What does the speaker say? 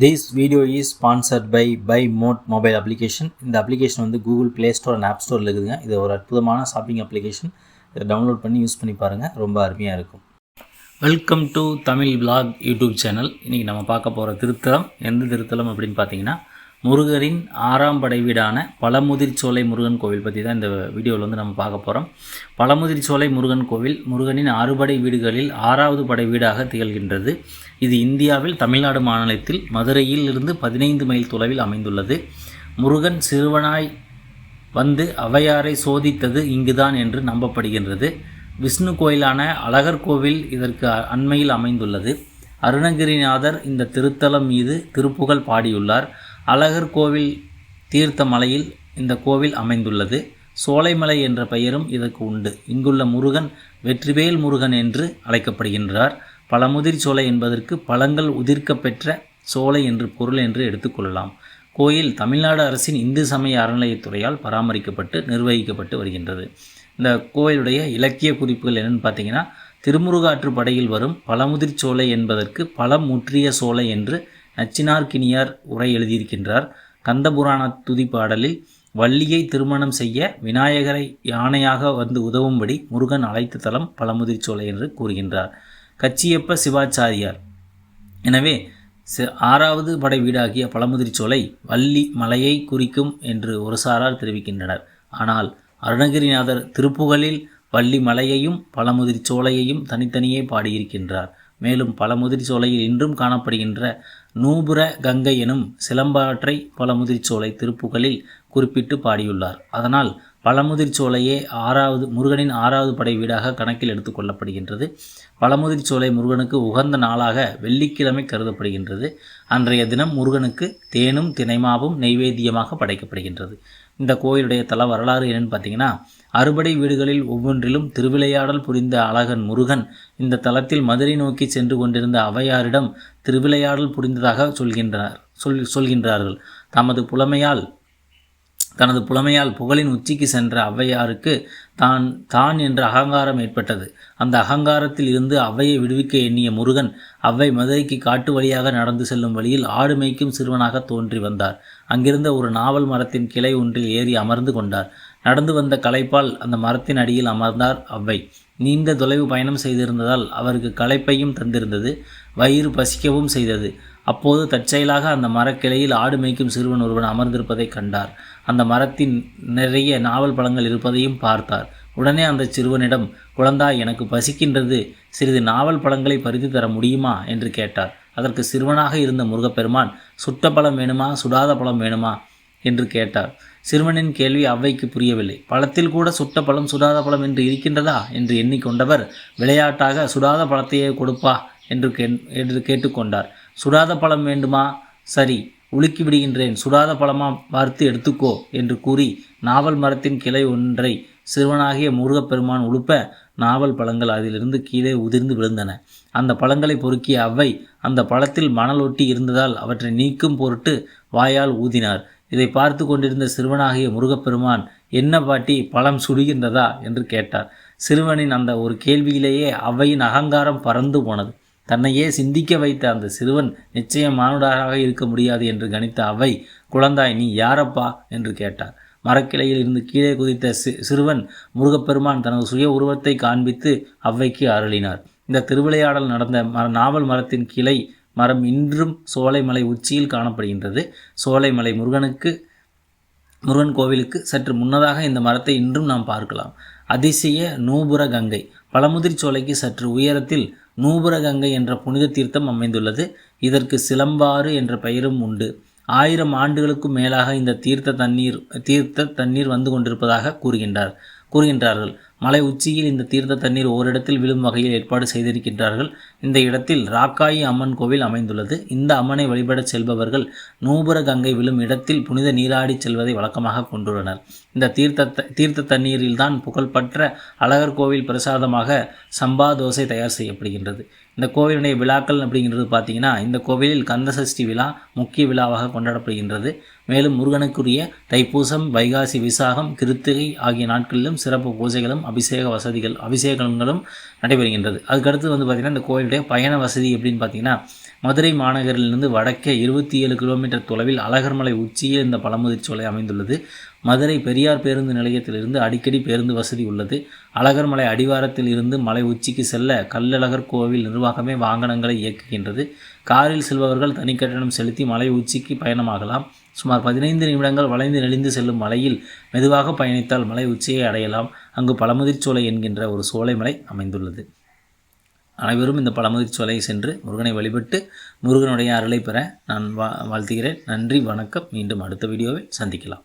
This video is sponsored by by Mode mobile application இந்த application வந்து Google Play Store and app ஸ்டோரில் இருக்குதுங்க. இது ஒரு அற்புதமான ஷாப்பிங் அப்ளிகேஷன் இதை டவுன்லோட் பண்ணி யூஸ் பண்ணி பாருங்கள் ரொம்ப அருமையாக இருக்கும். Welcome to Tamil blog YouTube channel இன்றைக்கி நம்ம பார்க்க போகிற திருத்தலம் எந்த திருத்தலம் அப்படின்னு பார்த்தீங்கன்னா முருகரின் ஆறாம் படை வீடான பழமுதிர்ச்சோலை முருகன் கோவில் பற்றி தான் இந்த வீடியோவில் வந்து நம்ம பார்க்க போகிறோம் பழமுதிர்ச்சோலை முருகன் கோவில் முருகனின் அறுபடை வீடுகளில் ஆறாவது படை வீடாக திகழ்கின்றது. இது இந்தியாவில் தமிழ்நாடு மாநிலத்தில் மதுரையில் இருந்து பதினைந்து மைல் தொலைவில் அமைந்துள்ளது. முருகன் சிறுவனாய் வந்து அவையாரை சோதித்தது இங்குதான் என்று நம்பப்படுகின்றது. விஷ்ணு கோயிலான அழகர் கோவில் இதற்கு அண்மையில் அமைந்துள்ளது. அருணகிரிநாதர் இந்த திருத்தலம் மீது திருப்புகழ் பாடியுள்ளார். அழகர் கோவில் தீர்த்த மலையில் இந்த கோவில் அமைந்துள்ளது. சோலைமலை என்ற பெயரும் இதற்கு உண்டு. இங்குள்ள முருகன் வெற்றிவேல் முருகன் என்று அழைக்கப்படுகின்றார். பழமுதிர் சோலை என்பதற்கு பழங்கள் உதிர்க்கப்பெற்ற சோலை என்று பொருள் என்று எடுத்துக்கொள்ளலாம் கோயில் தமிழ்நாடு அரசின் இந்து சமய அறநிலையத்துறையால் பராமரிக்கப்பட்டு நிர்வகிக்கப்பட்டு வருகின்றது. இந்த கோயிலுடைய இலக்கிய குறிப்புகள் என்னென்னு பார்த்தீங்கன்னா திருமுருகாற்று படையில் வரும் பழமுதிர் சோலை என்பதற்கு பழம் முற்றிய சோலை என்று நச்சினார்கினியார் உரை எழுதியிருக்கின்றார். கந்தபுராண துதிப்பாடலில் வள்ளியை திருமணம் செய்ய விநாயகரை யானையாக வந்து உதவும்படி முருகன் அழைத்த தலம் பழமுதிர் சோலை என்று கூறுகின்றார். கச்சியப்ப சிவாச்சாரியார். எனவே ஆறாவது படை வீடாகிய பழமுதிர்ச்சோலை வள்ளி மலையை குறிக்கும் என்று ஒரு சாரார் தெரிவிக்கின்றனர். ஆனால் அருணகிரிநாதர் திருப்புகழில் வள்ளி மலையையும் பழமுதிர் சோலையையும் தனித்தனியே பாடியிருக்கின்றார். மேலும் பழமுதிர் சோலையில் இன்றும் காணப்படுகின்ற நூபுர கங்கை எனும் சிலம்பாற்றை பழமுதிர் சோலை திருப்புகழில் குறிப்பிட்டு பாடியுள்ளார். அதனால் பழமுதிர் சோலையே ஆறாவது முருகனின் ஆறாவது படை வீடாக கணக்கில் எடுத்துக்கொள்ளப்படுகின்றது பழமுதிர் சோலை முருகனுக்கு உகந்த நாளாக வெள்ளிக்கிழமை கருதப்படுகின்றது. அன்றைய தினம் முருகனுக்கு தேனும் தினைமாவும் நெய்வேத்தியமாக படைக்கப்படுகின்றது. இந்த கோயிலுடைய தல வரலாறு என்னன்னு பார்த்தீங்கன்னா அறுபடை வீடுகளில் ஒவ்வொன்றிலும் திருவிளையாடல் புரிந்த அழகன் முருகன் இந்த தலத்தில் மதுரை நோக்கி சென்று கொண்டிருந்த அவையாரிடம் திருவிளையாடல் புரிந்ததாக சொல்கின்றனர் சொல் சொல்கின்றார்கள். தமது புலமையால் தனது புலமையால் புகழின் உச்சிக்கு சென்ற ஔவையாருக்கு தான் தான் என்ற அகங்காரம் ஏற்பட்டது. அந்த அகங்காரத்தில் இருந்து ஔவையை விடுவிக்க எண்ணிய முருகன் அவ்வை மதுரைக்கு காட்டு வழியாக நடந்து செல்லும் வழியில் ஆடு மேய்க்கும் சிறுவனாக தோன்றி வந்தார். அங்கிருந்த ஒரு நாவல் மரத்தின் கிளை ஒன்றில் ஏறி அமர்ந்து கொண்டார். நடந்து வந்த களைப்பால் அந்த மரத்தின் அடியில் அமர்ந்தார் ஔவை. நீண்ட தொலைவு பயணம் செய்திருந்ததால் அவருக்கு களைப்பையும் தந்திருந்தது. வயிறு பசிக்கவும் செய்தது. அப்போது தற்செயலாக அந்த மரக்கிளையில் ஆடு மேய்க்கும் சிறுவன் ஒருவன் அமர்ந்திருப்பதைக் கண்டார். அந்த மரத்தின் நிறைய நாவல் பழங்கள் இருப்பதையும் பார்த்தார். உடனே அந்த சிறுவனிடம் குழந்தாய் எனக்கு பசிக்கின்றது. சிறிது நாவல் பழங்களை பறித்து தர முடியுமா? என்று கேட்டார். அதற்கு சிறுவனாக இருந்த முருகப்பெருமான் சுட்ட பழம் வேணுமா? சுடாத பழம் வேணுமா? என்று கேட்டார். சிறுவனின் கேள்வி அவ்வைக்கு புரியவில்லை. பழத்தில் கூட சுட்ட பழம் சுடாத பழம் என்று இருக்கின்றதா? என்று எண்ணிக்கொண்டவர் விளையாட்டாக சுடாத பழத்தையே கொடுப்பா என்று கே- என்று கேட்டுக்கொண்டார் சுடாத பழம் வேண்டுமா? சரி உலுக்கி விடுகின்றேன். சுடாத பழமா பார்த்து எடுத்துக்கோ என்று கூறி நாவல் மரத்தின் கிளை ஒன்றை சிறுவனாகிய முருகப்பெருமான் உழுப்ப நாவல் பழங்கள் அதிலிருந்து கீழே உதிர்ந்து விழுந்தன. அந்த பழங்களை பொறுக்கிய அவ்வை அந்த பழத்தில் மணல் ஒட்டி இருந்ததால் அவற்றை நீக்கும் பொருட்டு வாயால் ஊதினார். இதை பார்த்து கொண்டிருந்த சிறுவனாகிய முருகப்பெருமான் என்ன பாட்டி பழம் சுடுகின்றதா? என்று கேட்டார். சிறுவனின் அந்த ஒரு கேள்வியிலேயே அவ்வையின் அகங்காரம் பறந்து போனது. தன்னையே சிந்திக்க வைத்த அந்த சிறுவன் நிச்சயம் மானுடராக இருக்க முடியாது என்று கணித்த அவை குழந்தாய் நீ யாரப்பா? என்று கேட்டார். மரக்கிளையில் இருந்து கீழே குதித்த சி சிறுவன் முருகப்பெருமான் தனது சுய உருவத்தை காண்பித்து அவ்வைக்கு அருளினார். இந்த திருவிளையாடல் நடந்த மர நாவல் மரத்தின் கிளை மரம் இன்றும் சோலைமலை உச்சியில் காணப்படுகின்றது. சோலைமலை முருகனுக்கு முருகன் கோவிலுக்கு சற்று முன்னதாக இந்த மரத்தை இன்றும் நாம் பார்க்கலாம். அதிசய நூபுர கங்கை பழமுதிர் சோலைக்கு சற்று உயரத்தில் நூபுரகங்கை என்ற புனித தீர்த்தம் அமைந்துள்ளது. இதற்கு சிலம்பாறு என்ற பெயரும் உண்டு. ஆயிரம் ஆண்டுகளுக்கும் மேலாக இந்த தீர்த்த தண்ணீர் தீர்த்த தண்ணீர் வந்து கொண்டிருப்பதாக கூறுகின்றார். கூறுகின்றார்கள். மலை உச்சியில் இந்த தீர்த்த தண்ணீர் ஓரிடத்தில் விழும் வகையில் ஏற்பாடு செய்திருக்கின்றார்கள். இந்த இடத்தில் ராக்காயி அம்மன் கோவில் அமைந்துள்ளது. இந்த அம்மனை வழிபடச் செல்பவர்கள் நூபுர கங்கை விழும் இடத்தில் புனித நீராடி செல்வதை வழக்கமாக கொண்டுள்ளனர். இந்த தீர்த்த தீர்த்த தண்ணீரில்தான் புகழ்பெற்ற அழகர் கோவில் பிரசாதமாக சம்பா தோசை தயார் செய்யப்படுகின்றது. இந்த கோவிலுடைய விழாக்கள் அப்படிங்கிறது பார்த்திங்கன்னா இந்த கோவிலில் கந்தசஷ்டி விழா முக்கிய விழாவாக கொண்டாடப்படுகின்றது. மேலும் முருகனுக்குரிய தைப்பூசம் வைகாசி விசாகம் கிருத்திகை ஆகிய நாட்களிலும் சிறப்பு பூஜைகளும் அபிஷேக வசதிகள் அபிஷேகங்களும் நடைபெறுகின்றது. அதுக்கடுத்து வந்து பார்த்திங்கன்னா இந்த கோயிலுடைய பயண வசதி எப்படின்னு பார்த்தீங்கன்னா மதுரை மாநகரிலிருந்து வடக்கே இருபத்தி ஏழு கிலோமீட்டர் தொலைவில் அழகர்மலை உச்சியில் இந்த பழமுதிர்ச்சோலை அமைந்துள்ளது. மதுரை பெரியார் பேருந்து நிலையத்திலிருந்து அடிக்கடி பேருந்து வசதி உள்ளது. அழகர்மலை அடிவாரத்தில் இருந்து மலை உச்சிக்கு செல்ல கல்லழகர் கோவில் நிர்வாகமே வாகனங்களை இயக்குகின்றது. காரில் செல்பவர்கள் தனி கட்டணம் செலுத்தி மலை உச்சிக்கு பயணமாகலாம். சுமார் பதினைந்து நிமிடங்கள் வளைந்து நெளிந்து செல்லும் மலையில் மெதுவாக பயணித்தால் மலை உச்சியை அடையலாம். அங்கு பழமுதிர்ச்சோலை என்கின்ற ஒரு சோலை மலை அமைந்துள்ளது. அனைவரும் இந்த பழமுதிர் சென்று முருகனை வழிபட்டு முருகனுடைய அருளை பெற நான் வா வாழ்த்துகிறேன். நன்றி வணக்கம். மீண்டும் அடுத்த வீடியோவில் சந்திக்கலாம்.